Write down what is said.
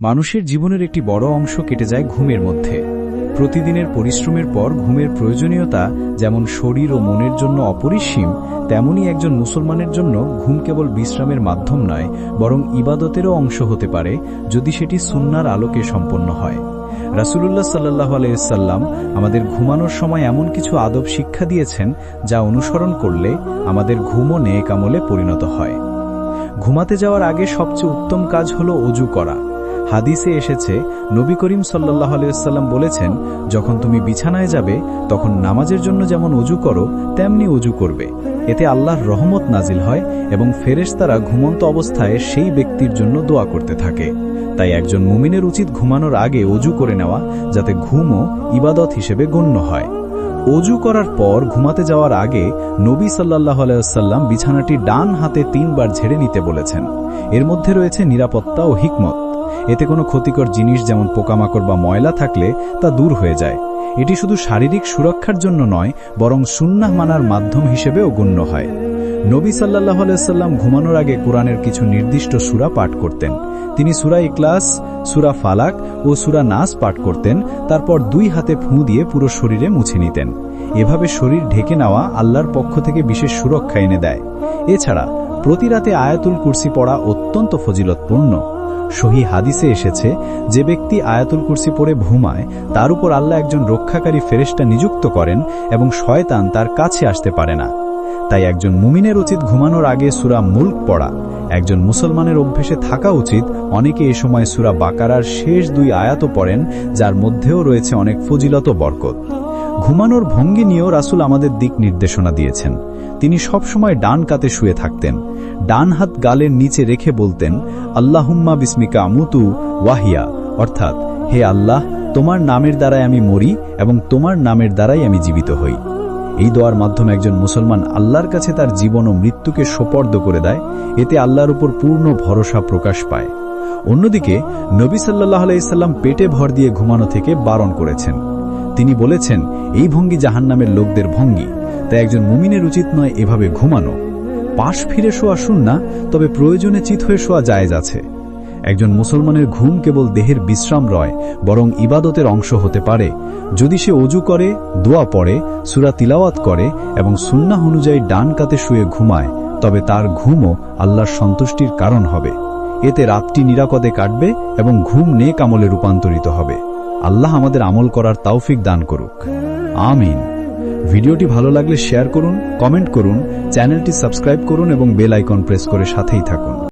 মানুষের জীবনের একটি বড় অংশ কেটে যায় ঘুমের মধ্যে। প্রতিদিনের পরিশ্রমের পর ঘুমের প্রয়োজনীয়তা যেমন শরীর ও মনের জন্য অপরিসীম, তেমনি একজন মুসলমানের জন্য ঘুম কেবল বিশ্রামের মাধ্যম নয়, বরং ইবাদতেরও অংশ হতে পারে যদি সেটি সুন্নার আলোকে সম্পন্ন হয়। রাসুলুল্লাহ সাল্লাহ আলাইসাল্লাম আমাদের ঘুমানোর সময় এমন কিছু আদব শিক্ষা দিয়েছেন যা অনুসরণ করলে আমাদের ঘুমও নেক আমলে পরিণত হয়। ঘুমাতে যাওয়ার আগে সবচেয়ে উত্তম কাজ হল অজু করা। হাদিসে এসেছে, নবী করিম সাল্লাহ আলাইসাল্লাম বলেছেন, যখন তুমি বিছানায় যাবে, তখন নামাজের জন্য যেমন অজু করো, তেমনি অজু করবে। এতে আল্লাহর রহমত নাজিল হয় এবং ফেরেশতারা ঘুমন্ত অবস্থায় সেই ব্যক্তির জন্য দোয়া করতে থাকে। তাই একজন মুমিনের উচিত ঘুমানোর আগে অজু করে নেওয়া, যাতে ঘুমও ইবাদত হিসেবে গণ্য হয়। অজু করার পর ঘুমাতে যাওয়ার আগে নবী সাল্লাহ আলাইসাল্লাম বিছানাটি ডান হাতে তিনবার ঝেড়ে নিতে বলেছেন। এর মধ্যে রয়েছে নিরাপত্তা ও হিকমত। এতে কোনো ক্ষতিকর জিনিস যেমন পোকামাকড় বা ময়লা থাকলে তা দূর হয়ে যায়। এটি শুধু শারীরিক সুরক্ষার জন্য নয়, বরং সুন্নাহ মানার মাধ্যম হিসেবেও গণ্য হয়। নবী সাল্লাহ আলাইসাল্লাম ঘুমানোর আগে কোরআনের কিছু নির্দিষ্ট সুরা পাঠ করতেন। তিনি সুরা ইকলাস সুরা ফালাক ও সুরা নাস পাঠ করতেন, তারপর দুই হাতে ফুঁ দিয়ে পুরো শরীরে মুছে নিতেন। এভাবে শরীর ঢেকে নেওয়া আল্লাহর পক্ষ থেকে বিশেষ সুরক্ষা এনে দেয়। এছাড়া প্রতি রাতে আয়াতুল কুরসি পড়া অত্যন্ত ফজিলতপূর্ণ। সহি হাদিসে এসেছে, যে ব্যক্তি আয়াতুল কুরসি পড়ে ঘুমায়, তার উপর আল্লাহ একজন রক্ষাকারী ফেরেস্টা নিযুক্ত করেন এবং শয়তান তার কাছে আসতে পারে না। তাই একজন মুমিনের উচিত ঘুমানোর আগে সুরা মুল্ক পড়া। একজন মুসলমানের অভ্যেসে থাকা উচিত, অনেকে এ সময় সুরা বাকারার শেষ দুই আয়াতও পড়েন, যার মধ্যেও রয়েছে অনেক ফজিলত বরকত। ঘুমানোর ভঙ্গি নিয়েও রাসুল আমাদের দিক নির্দেশনা দিয়েছেন। তিনি সবসময় ডান কাতে শুয়ে থাকতেন। ডান হাত গালের নিচে রেখে বলতেন, আল্লাহুম্মা বিস্মিকা আমুতু ওয়াহিয়া। অর্থাৎ, হে আল্লাহ, তোমার নামের দ্বারাই আমি মরি এবং তোমার নামের দ্বারাই আমি জীবিত হই। এই দোয়ার মাধ্যমে একজন মুসলমান আল্লাহর কাছে তার জীবন ও মৃত্যুকে সোপর্দ করে দেয়, এতে আল্লাহর উপর পূর্ণ ভরসা প্রকাশ পায়। অন্যদিকে, নবী সাল্লাহ আলাইসাল্লাম পেটে ভর দিয়ে ঘুমানো থেকে বারণ করেছেন। তিনি বলেছেন, এই ভঙ্গি জাহান্নামের লোকদের ভঙ্গি, তাই একজন মুমিনের উচিত নয় এভাবে ঘুমানো। পাশ ফিরে শোয়া শুন না, তবে প্রয়োজনে চিত হয়ে শোয়া জায়েজ আছে। একজন মুসলমানের ঘুম কেবল দেহের বিশ্রাম রয়, বরং ইবাদতের অংশ হতে পারে। যদি সে অজু করে, দোয়া পড়ে, সুরা তিলাওয়াত করে এবং সুন্নাহ অনুযায়ী ডান কাতে শুয়ে ঘুমায়, তবে তার ঘুমও আল্লাহর সন্তুষ্টির কারণ হবে। এতে রাতটি নিরাপদে কাটবে এবং ঘুম নেক আমলে রূপান্তরিত হবে। আল্লাহ আমাদের আমল করার তাওফিক দান করুক। আমিন। ভিডিওটি ভালো লাগলে শেয়ার করুন, কমেন্ট করুন, চ্যানেলটি সাবস্ক্রাইব করুন এবং বেল আইকন প্রেস করে সাথেই থাকুন।